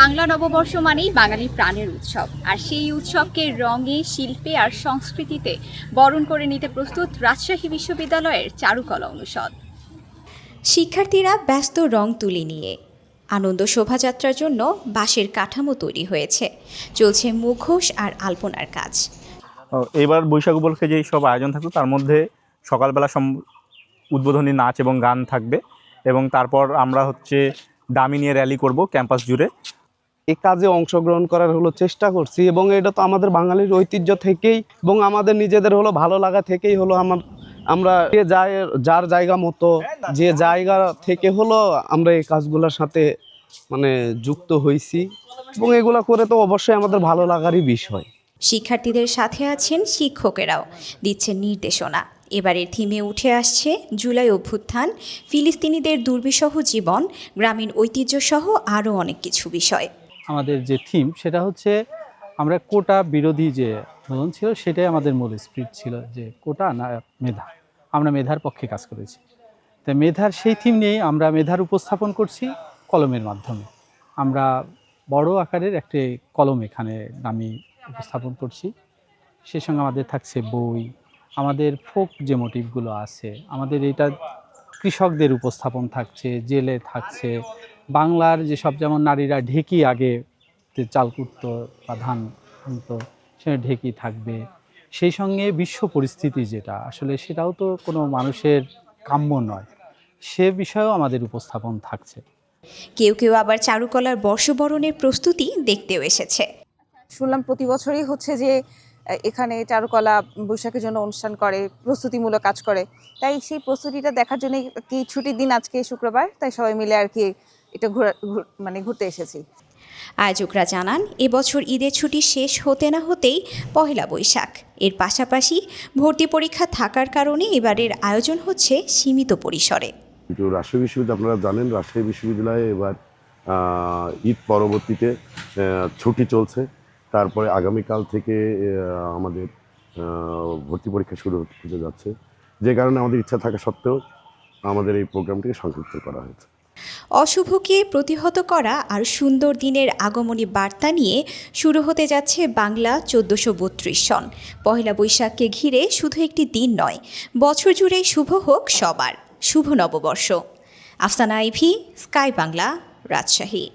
বাংলা নববর্ষ মানেই বাঙালি প্রাণের উৎসব। আর সেই উৎসবকে রঙে শিল্পে আর সংস্কৃতিতে বরণ করে নিতে প্রস্তুত রাজশাহী বিশ্ববিদ্যালয়ের চারুকলা অনুষদ। শিক্ষার্থীরা ব্যস্ত রং তুলি নিয়ে আনন্দ শোভাযাত্রার জন্য বাঁশের কাঠামো তৈরি হয়েছে। চলছে মুখোশ আর আলপনার কাজ। ও, এবার বৈশাখ উপলক্ষে যেই সব আয়োজন থাকবে তার মধ্যে সকালবেলা সম উদ্বোধনী নাচ এবং গান থাকবে এবং তারপর আমরা হচ্ছে দামি নিয়ে র্যালি করব ক্যাম্পাস জুড়ে। এই কাজে অংশগ্রহণ করার হলো চেষ্টা করছি এবং এটা তো আমাদের বাঙালির ঐতিহ্য থেকেই এবং আমাদের নিজেদের হলো ভালো লাগা থেকেই হলো আমার, আমরা যে যার জায়গা মতো, যে জায়গা থেকে হলো আমরা এই কাজগুলোর সাথে মানে যুক্ত হয়েছি এবং এগুলা করে তো অবশ্যই আমাদের ভালো লাগারই বিষয়। শিক্ষার্থীদের সাথে আছেন শিক্ষকেরাও, দিচ্ছেন নির্দেশনা। এবারের থিমে উঠে আসছে জুলাই অভ্যুত্থান, ফিলিস্তিনিদের দুর্বিষহ জীবন, গ্রামীণ ঐতিহ্যসহ আরও অনেক কিছু বিষয়। আমাদের যে থিম সেটা হচ্ছে আমরা কোটা বিরোধী যে আন্দোলন ছিল, সেটাই আমাদের মূল স্পিরিট ছিল যে কোটা না মেধা। আমরা মেধার পক্ষে কাজ করেছি। তো মেধার সেই থিম নিয়েই আমরা মেধার উপস্থাপন করছি কলমের মাধ্যমে। আমরা বড় আকারের একটি কলম এখানে আমি উপস্থাপন করছি। সে সঙ্গে আমাদের থাকছে বই, আমাদের ফোক যে মোটিভগুলো আছে, আমাদের এটা কৃষকদের উপস্থাপন থাকছে, জেলে থাকছে বাংলার যেসব যেমন নারীরা ঢেকি আগে যে চাল কুটতো বা ধান আনতো সে ঢেকি থাকবে। সেই সঙ্গে বিশ্ব পরিস্থিতি যেটা আসলে সেটাও তো কোনো মানুষের কাম্য নয়। সে বিষয়েও আমাদের উপস্থাপন থাকছে। কেউ কেউ আবার চারুকলার বর্ষবরণের প্রস্তুতি দেখতেও এসেছে। শুনলাম প্রতি বছরই হচ্ছে যে এখানে চারুকলা বৈশাখের জন্য অনুষ্ঠান করে প্রস্তুতিমূলক কাজ করে। তাই সেই প্রস্তুতিটা দেখার জন্য কি ছুটির দিন আজকে শুক্রবার? তাই সবাই মিলে আর কি এটা ঘোরা ঘুর- মানে ঘুরতে এসেছি। আয়োজকরা জানান এবছর ঈদের ছুটি শেষ হতে না হতেই পহেলা বৈশাখ। এর পাশাপাশি ভর্তি পরীক্ষা থাকার কারণে এবারের আয়োজন হচ্ছে সীমিত পরিসরে। কিন্তু রাজশাহী বিশ্ববিদ্যালয় আপনারা জানেন রাজশাহী বিশ্ববিদ্যালয়ে এবার ঈদ পরবর্তীতে ছুটি চলছে। তারপরে আগামীকাল থেকে আমাদের ভর্তি পরীক্ষা শুরু হতে যাচ্ছে। যে কারণে আমাদের ইচ্ছা থাকা সত্ত্বেও আমাদের এই প্রোগ্রামটিকে সংক্ষিপ্ত করা হয়েছে। অশুভকে প্রতিহত করা আর সুন্দর দিনের আগমনী বার্তা নিয়ে শুরু হতে যাচ্ছে বাংলা চোদ্দোশো বত্রিশ সন। পহেলা বৈশাখকে ঘিরে শুধু একটি দিন নয়, বছর জুড়ে শুভ হোক সবার। শুভ নববর্ষ। Afsana Ivy, Sky Bangla, Rajshahi.